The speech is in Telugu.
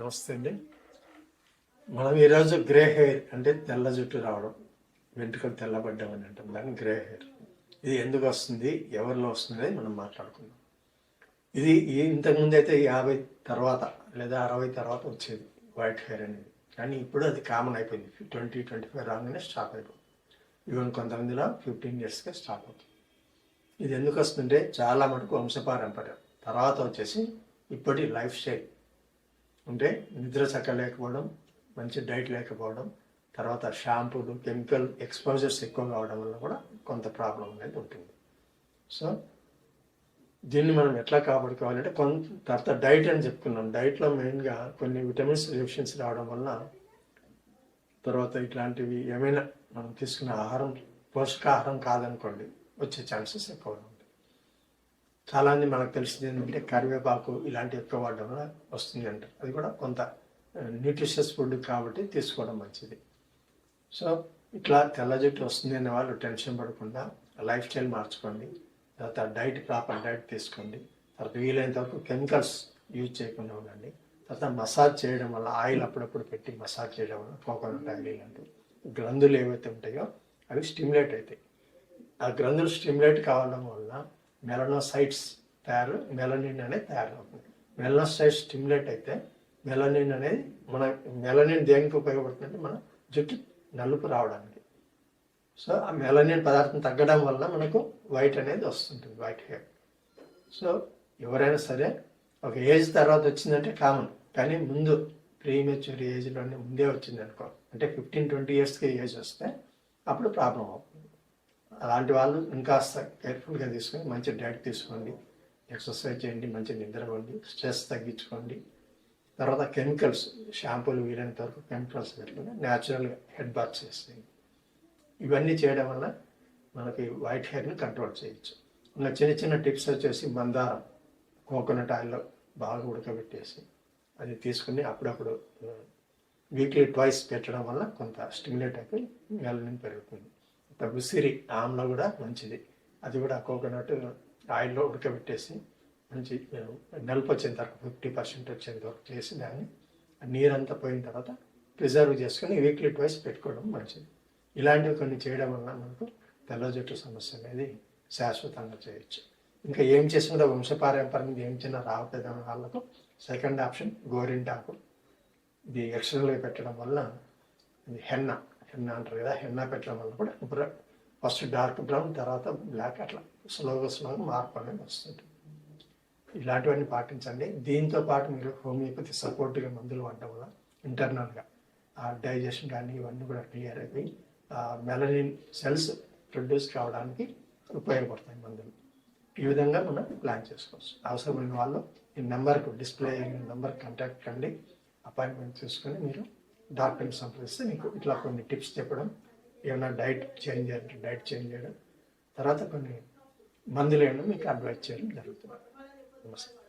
నమస్తే అండి. మనం ఈరోజు గ్రే హెయిర్ అంటే తెల్ల జుట్టు రావడం వెంట్రుకలు తెల్లబడ్డం అని అంటాం. దాన్ని గ్రే హెయిర్. ఇది ఎందుకు వస్తుంది? ఎవరిలో వస్తుంది మనం మాట్లాడుకుందాం. ఇది ఇంతకుముందు అయితే యాభై తర్వాత లేదా అరవై తర్వాత వచ్చేది వైట్ హెయిర్ అనేది. కానీ ఇప్పుడు అది కామన్ అయిపోయింది. ట్వంటీ ట్వంటీ ఫైవ్ రాగానే స్టాప్ అయిపోయింది. ఈవెన్ కొంతమందిలో ఫిఫ్టీన్ ఇయర్స్కే స్టార్ట్ అవుతుంది. ఇది ఎందుకు వస్తుందంటే చాలా మటుకు వంశపారంపర్యం. తర్వాత వచ్చేసి ఇప్పటి లైఫ్ స్టైల్. ఉంటే నిద్ర చక్క లేకపోవడం మంచి డైట్ లేకపోవడం తర్వాత షాంపూలు కెమికల్ ఎక్స్పోజర్స్ ఎక్కువ కావడం వల్ల కూడా కొంత ప్రాబ్లం అనేది ఉంటుంది. సో దీన్ని మనం ఎట్లా కాపాడుకోవాలంటే కొంత తర్వాత డైట్ అని చెప్పుకున్నాం. డైట్లో మెయిన్గా కొన్ని విటమిన్స్ డెఫిషియన్సీ రావడం వల్ల తర్వాత ఇట్లాంటివి ఏమైనా మనం తీసుకున్న ఆహారం పోషకాహారం కాదనుకోండి వచ్చే ఛాన్సెస్ ఎక్కువ ఉంటాయి చాలామంది మనకు తెలిసింది ఏంటంటే కరివేపాకు ఇలాంటి ఎక్కువ వాడడం వల్ల వస్తుంది అంటారు అది కూడా కొంత న్యూట్రిషియస్ ఫుడ్ కాబట్టి తీసుకోవడం మంచిది. సో ఇట్లా తెల్ల జుట్టు వస్తుంది అనే వాళ్ళు టెన్షన్ పడకుండా లైఫ్ స్టైల్ మార్చుకోండి. తర్వాత డైట్ ప్రాపర్ డైట్ తీసుకోండి. తర్వాత వీలైనంత వరకు కెమికల్స్ యూజ్ చేయకుండా ఉండండి. తర్వాత మసాజ్ చేయడం వల్ల ఆయిల్ అప్పుడప్పుడు పెట్టి మసాజ్ చేయడం వల్ల కోకోనట్ ఆయిల్ ఇలాంటివి గ్రంథులు ఏవైతే ఉంటాయో అవి స్టిమ్యులేట్ అవుతాయి. ఆ గ్రంథులు స్టిమ్యులేట్ కావడం వల్ల మెలనోసైట్స్ తయారు మెలనిన్ అనేది తయారవుతుంది. మెలనోసైట్స్ స్టిమ్యులేట్ అయితే మెలనిన్ అనేది మన మెలనిన్ దేనికి ఉపయోగపడుతుందంటే మన జుట్టు నలుపు రావడానికి. సో ఆ మెలనిన్ పదార్థం తగ్గడం వల్ల మనకు వైట్ అనేది వస్తుంటుంది వైట్ హెయిర్. సో ఎవరైనా సరే ఒక ఏజ్ తర్వాత వచ్చిందంటే కామన్ కానీ ముందు ప్రీమెచ్యూర్ ఏజ్లోనే ముందే వచ్చింది అనుకో అంటే ఫిఫ్టీన్ ట్వంటీ ఇయర్స్కి ఏజ్ వస్తే అప్పుడు ప్రాబ్లం అవుతుంది. అలాంటి వాళ్ళు ఇంకాస్త కేర్ఫుల్గా తీసుకొని మంచి డైట్ తీసుకోండి ఎక్సర్సైజ్ చేయండి మంచి నిద్రపోండి స్ట్రెస్ తగ్గించుకోండి. తర్వాత కెమికల్స్ షాంపూలు వీలైనంత వరకు కెమికల్స్ పెట్టుకుని న్యాచురల్గా హెడ్ బాత్ చేస్తాయి ఇవన్నీ చేయడం వల్ల మనకి వైట్ హెయిర్ని కంట్రోల్ చేయొచ్చు. ఉన్న చిన్న చిన్న టిప్స్ వచ్చేసి మందారం కోకోనట్ ఆయిల్లో బాగా ఉడకబెట్టేసి అది తీసుకుని అప్పుడప్పుడు వీక్లీ ట్వైస్ పెట్టడం వల్ల కొంత స్టిమ్యులేట్ అయిపోయి మెలనిన్ పెరుగుతుంది. ఇంకా ఉసిరి ఆమ్ల కూడా మంచిది. అది కూడా కోకోనట్ ఆయిల్లో ఉడకబెట్టేసి మంచి నలుపు వచ్చేంత వరకు ఫిఫ్టీ పర్సెంట్ వచ్చేంత వరకు చేసి దాన్ని నీరంతా పోయిన తర్వాత ప్రిజర్వ్ చేసుకుని వీక్లీ ట్వైస్ పెట్టుకోవడం మంచిది. ఇలాంటివి కొన్ని చేయడం వల్ల మనకు తెల్ల జుట్టు సమస్య అనేది శాశ్వతంగా చేయొచ్చు. ఇంకా ఏం చేసినా కూడా వంశపారంపర్యంగా ఏం చిన్న రావట్లేదు వాళ్ళకు సెకండ్ ఆప్షన్ గోరింటాకు. ఇది ఎక్స్టర్నల్గా పెట్టడం వల్ల ఇది హెన్న. హెన్నా అంటారు కదా హెన్న పెట్టడం వల్ల కూడా ఇప్పుడు ఫస్ట్ డార్క్ బ్రౌన్ తర్వాత బ్లాక్ అట్లా స్లోగా స్లోగా మార్పు అనేది వస్తుంది ఇలాంటివన్నీ పాటించండి. దీంతో పాటు మీరు హోమియోపతి సపోర్ట్గా మందులు వాడడం వల్ల ఇంటర్నల్గా ఆ డైజెషన్ కానీ ఇవన్నీ కూడా క్లియర్ అయిపోయి మెలనిన్ సెల్స్ ప్రొడ్యూస్ కావడానికి ఉపయోగపడతాయి మందులు. ఈ విధంగా మనం ప్లాన్ చేసుకోవచ్చు. అవసరమైన వాళ్ళు ఈ నెంబర్కు డిస్ప్లే అయిన నెంబర్ కాంటాక్ట్ కండి. అపాయింట్మెంట్ తీసుకొని మీరు డార్క్ టైమ్స్ సంప్రదిస్తే మీకు ఇట్లా కొన్ని టిప్స్ చెప్పడం ఏమైనా డైట్ చేంజ్ చేయాలంటే డైట్ చేంజ్ చేయడం తర్వాత కొన్ని మందులు ఏమైనా మీకు అడ్వైజ్ చేయడం జరుగుతుంది. నమస్తే.